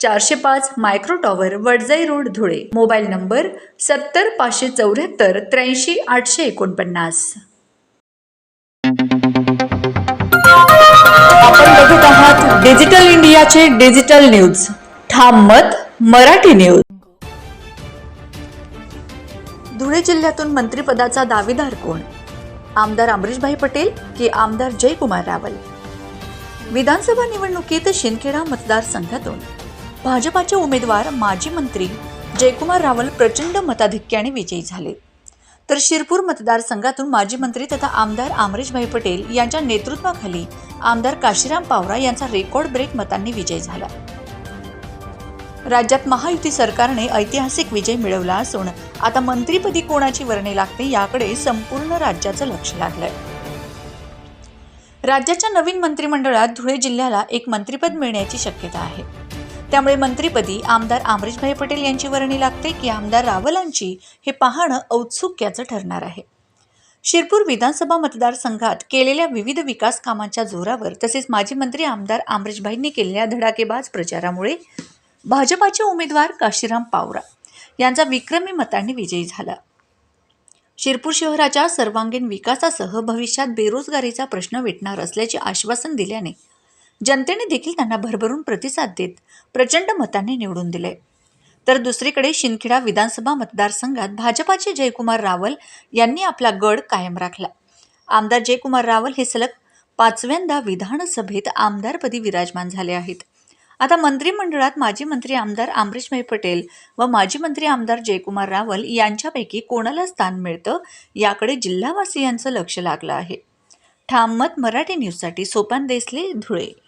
चारशे पाच micro tower Wadjai road Dhule. Mobile number सत्तर पाचशे चौऱ्याहत्तर त्र्याऐंशी आठशे एकोणपन्नास. आपण बघत आहात डिजिटल इंडियाचे डिजिटल न्यूज. ठाम मत मराठी न्यूज. धुळे जिल्ह्यातून मंत्रिपदाचा दावेदार कोण? आमदार अमरीशभाई पटेल की आमदार जयकुमार रावल? विधानसभा निवडणुकीत शिंदखेडा मतदारसंघातून. भाजपाचे उमेदवार माजी मंत्री जयकुमार रावल प्रचंड मताधिक्याने विजयी झाले. तर शिरपूर मतदारसंघातून माजी मंत्री तथा आमदार आमरेशभाई पटेल यांच्या नेतृत्वाखाली आमदार काशीराम पावरा यांचा रेकॉर्ड ब्रेक मतांनी विजय झाला. राज्यात महायुती सरकारने ऐतिहासिक विजय मिळवला असून आता मंत्रीपदी कोणाची वर्णे लागते याकडे संपूर्ण राज्याचं लक्ष लागलंय. राज्याच्या नवीन मंत्रिमंडळात धुळे जिल्ह्याला एक मंत्रिपद मिळण्याची शक्यता आहे. त्यामुळे मंत्रीपदी आमदार अमरीशभाई पटेल यांची वर्णी लागते की आमदार रावलांची हे पाहणं औत्सुक्याचं ठरणार आहे. शिरपूर विधानसभा मतदारसंघात केलेल्या विविध विकास कामांच्या जोरावर तसेच माजी मंत्री आमदार अमरीशभाईंनी केलेल्या धडाकेबाज प्रचारामुळे भाजपाचे उमेदवार काशीराम पावरा यांचा विक्रमी मतांनी विजयी झाला. शिरपूर शहराच्या सर्वांगीण विकासासह भविष्यात बेरोजगारीचा प्रश्न वेटणार असल्याचे आश्वासन दिल्याने जनतेने देखील त्यांना भरभरून प्रतिसाद देत प्रचंड मताने निवडून दिले. तर दुसरीकडे शिंदखेडा विधानसभा मतदारसंघात भाजपाचे जयकुमार रावल यांनी आपला गड कायम राखला. आमदार जयकुमार रावल हे सलग पाचव्यांदा विधानसभेत आमदारपदी विराजमान झाले आहेत. आता मंत्रिमंडळात माजी मंत्री आमदार अमरीशभाई पटेल व माजी मंत्री आमदार जयकुमार रावल यांच्यापैकी कोणाला स्थान मिळतं याकडे जिल्हावासियांचं लक्ष लागलं आहे. ठाम मत मराठी न्यूजसाठी सोपान देसले धुळे.